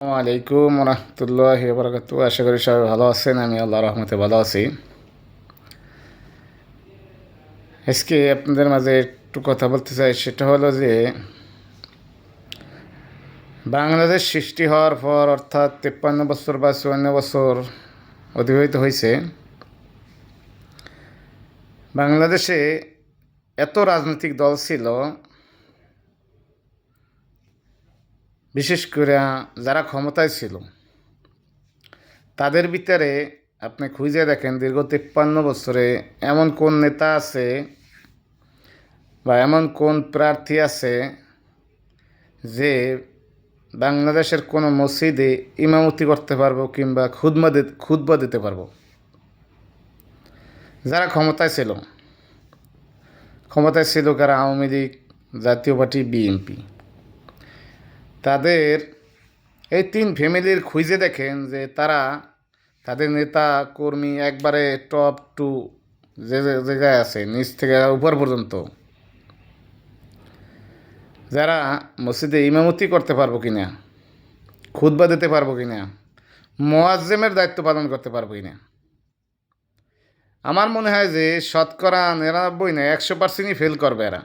আলাইকুম রহমতুল্লাহ বরকাত আশা করি সবাই ভালো আছেন, আমি আল্লাহ রহমতে ভালো আছি। আজকে আপনাদের মাঝে একটু কথা বলতে চাই, সেটা হলো যে বাংলাদেশ সৃষ্টি হওয়ার পর অর্থাৎ তেপ্পান্ন বছর বা চুয়ান্ন বছর অতিবাহিত হয়েছে। বাংলাদেশে এত রাজনৈতিক দল ছিল বিশেষ করে যারা ক্ষমতায় ছিল, তাদের ভিতরে আপনি খুঁজে দেখেন দীর্ঘ তিপ্পান্ন বছরে এমন কোন নেতা আছে বা এমন কোন প্রার্থী আছে যে বাংলাদেশের কোনো মসজিদে ইমামতি করতে পারব কিংবা খুদমা খুদবা দিতে পারব। যারা ক্ষমতায় ছিল ক্ষমতায় ছিল কারা? আওয়ামী লীগ, জাতীয় পার্টি, বিএনপি। তাদের এই তিন ফ্যামিলির খুঁজে দেখেন যে তারা তাদের নেতা, কর্মী একবারে টপ টু যে জায়গায় আছে, নিচ থেকে উপর পর্যন্ত। যারা মসজিদে ইমামতি করতে পারব কিনা, খুতবা দিতে পারব কি না মোয়াজ্জেমের দায়িত্ব পালন করতে পারব কি না আমার মনে হয় যে শতকরা নিরানব্বই না, একশো পার্সেন্টই ফেল করবে এরা।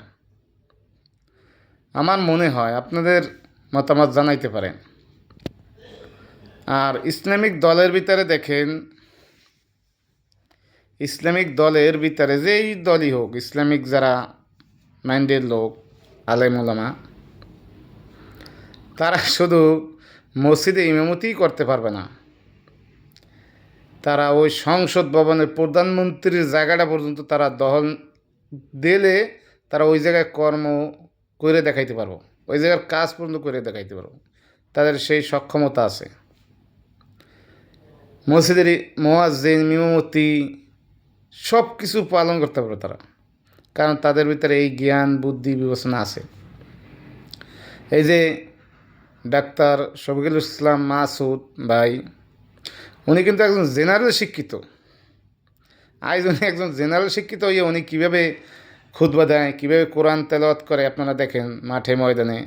আমার মনে হয় আপনাদের মতামত জানাইতে পারেন। আর ইসলামিক দলের ভিতরে দেখেন, ইসলামিক দলের ভিতরে যেই দলই হোক, ইসলামিক যারা মাইন্ডের লোক আলেমুলামা তারা শুধু মসজিদে ইমামতিই করতে পারবে না। তারা ওই সংসদ ভবনের প্রধানমন্ত্রীর জায়গাটা পর্যন্ত তারা দহল দিলে তারা ওই জায়গায় কর্ম করে দেখাইতে পারব। ওই জায়গার কাজ পর্যন্ত করে দেখাইতে পারব। তাদের সেই সক্ষমতা আছে। মসজিদের মোয়াজ্জিন মিমতি সব কিছু পালন করতে পারবে তারা। কারণ তাদের ভিতরে এই জ্ঞান, বুদ্ধি, বিবেচনা আছে। এই যে ডাক্তার শফিকুল ইসলাম মাসুদ ভাই, উনি কিন্তু একজন জেনারেল শিক্ষিত। আজ উনি একজন জেনারেল শিক্ষিত হয়ে উনি কীভাবে খুতবা দেয়, কীভাবে কোরআন তেলাওয়াত করে আপনারা দেখেন মাঠে ময়দানে।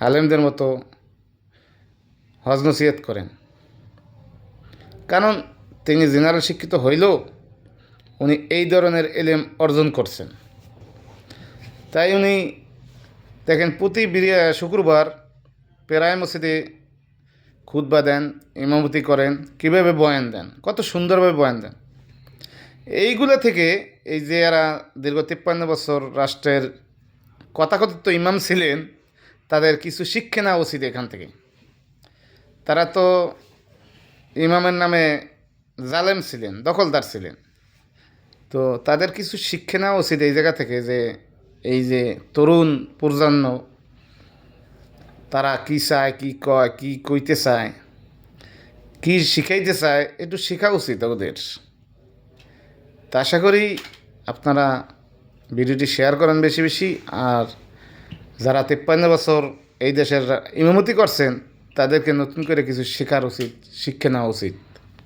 আলেমদের মতো হজ নসিহত করেন। কারণ তিনি জেনারেল শিক্ষিত হইলেও উনি এই ধরনের এলেম অর্জন করছেন। তাই উনি দেখেন প্রতি শুক্রবার পেরায় মসজিদে খুতবা দেন, ইমামতি করেন। কীভাবে বয়ান দেন? কত সুন্দরভাবে বয়ান দেন। এইগুলো থেকে এই যে এরা দীর্ঘ তিপ্পান্ন বছর রাষ্ট্রের কথাকথিত ইমাম ছিলেন, তাদের কিছু শিক্ষা নেওয়া উচিত এখান থেকে। তারা তো ইমামের নামে জালেম ছিলেন, দখলদার ছিলেন। তো তাদের কিছু শিক্ষা নেওয়া উচিত এই জায়গা থেকে যে এই যে তরুণ প্রজন্ম, তারা কী চায়, কী কয়, কী কইতে চায়, কী শিখাইতে চায়, একটু শেখা উচিত ওদের। তা আশা করি আপনারা ভিডিওটি শেয়ার করেন বেশি বেশি, আর যারা তিপ্পান্ন বছর এই দেশের ইমামতি করছেন, তাদেরকে নতুন করে কিছু শেখার উচিত, শিক্ষা নেওয়া উচিত।